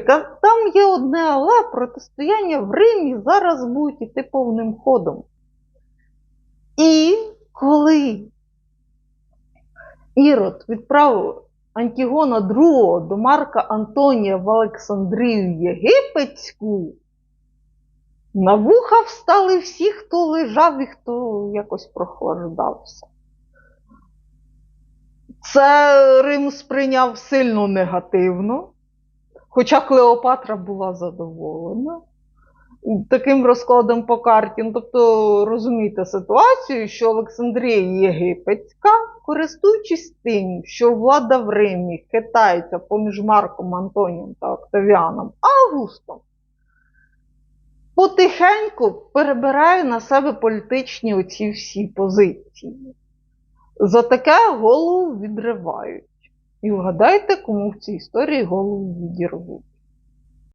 Там є одне але протистояння в Римі зараз будуть іти повним ходом. І коли Ірод відправив Антігона II до Марка Антонія в Олександрію Єгипетську, на вуха встали всі, хто лежав і хто якось прохлаждався. Це Рим сприйняв сильно негативно, хоча Клеопатра була задоволена таким розкладом по карті. Ну, тобто розумієте ситуацію, що Олександрія Єгипетська, користуючись тим, що влада в Римі хитається поміж Марком Антонієм та Октавіаном Августом, потихеньку перебирає на себе політичні оці всі позиції. За таке голову відривають. І вгадайте, кому в цій історії голову відірвуть.